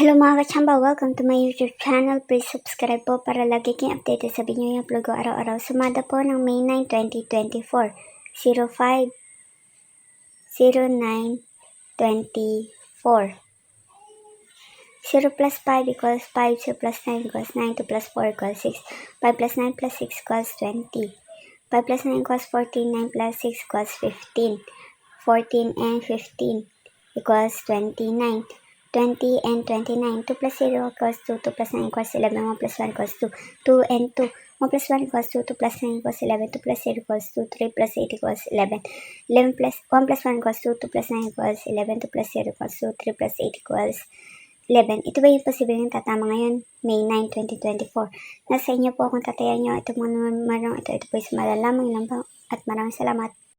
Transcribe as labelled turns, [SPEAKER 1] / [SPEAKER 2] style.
[SPEAKER 1] Hello mga kachamba, welcome to my YouTube channel. Please subscribe po para lagi kayong updated sa video yung upload ko araw-araw. Sumada po ng May 9, 2024. 05 09 24 0 plus 5 equals 5, 0 plus 9 equals 9, 2 plus 4 equals 6, 5 plus 9 plus 6 equals 20, 5 plus 9 equals 14, 9 plus 6 equals 15, 14 and 15 equals 29, 20 and 29, 2 plus 0 equals 2, 2 plus 9 equals 11, 1 plus 1 equals 2, 2 and 2, 1 plus 1 equals 2, 2 plus 9 equals 11, 2 plus 0 equals 2, 3 plus 8 equals 11, 11 plus 1 plus 1 equals 2, 2 plus 9 equals 11, 2 plus 0 equals 2, 3 plus 8 equals 11. Ito ba yung posibleng tatama ngayon? May 9, 2024. Nasa inyo po kung tatayan nyo. Ito mga numarong ito. Ito po is malalaman lang po. At maraming salamat.